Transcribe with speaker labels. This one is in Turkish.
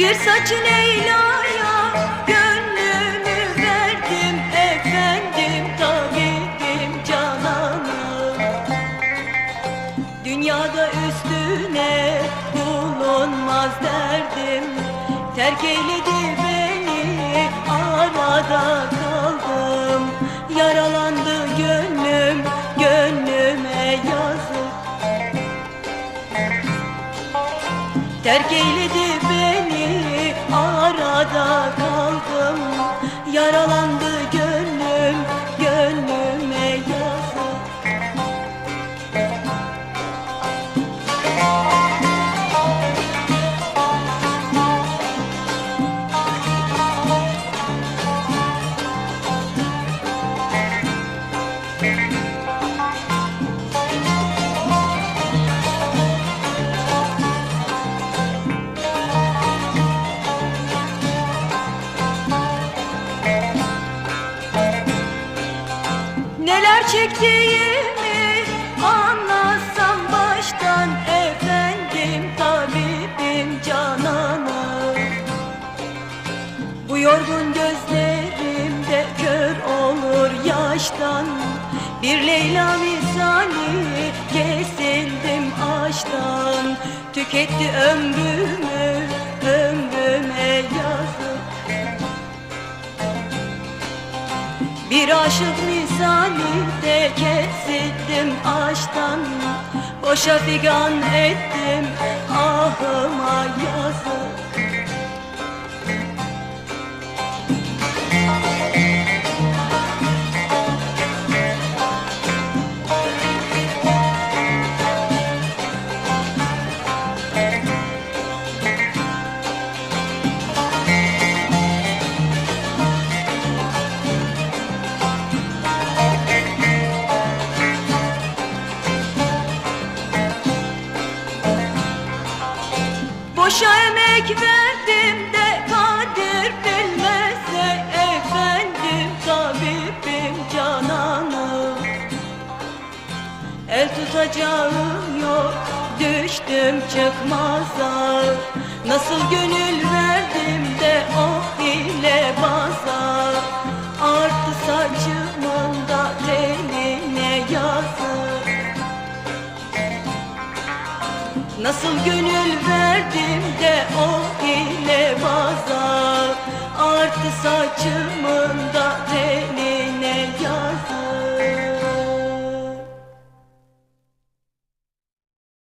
Speaker 1: Bir saçı Leyla'ya gönlümü verdim efendim tabibim cananım. Dünyada üstüne bulunmaz derdim Terk eyledi beni arada kaldım. Yaralandı gönlüm gönlüme yazık. Terk eyledi çektiğimi anlatsam baştan efendim tabibim cananım Bu yorgun gözlerimde kör olur yaştan. Bir Leyla misali kesildim aşktan. Tüketti ömrümü Bir aşık misali de kesildim aşktan. Boşa figan ettim ahıma yazık Boşa emek verdim de kadir bilmezse efendim tabibim cananım El tutacağım yok düştüm çıkmaza. Nasıl gönül verdim Nasıl gönül verdim de o ile baza. Arttı saçımın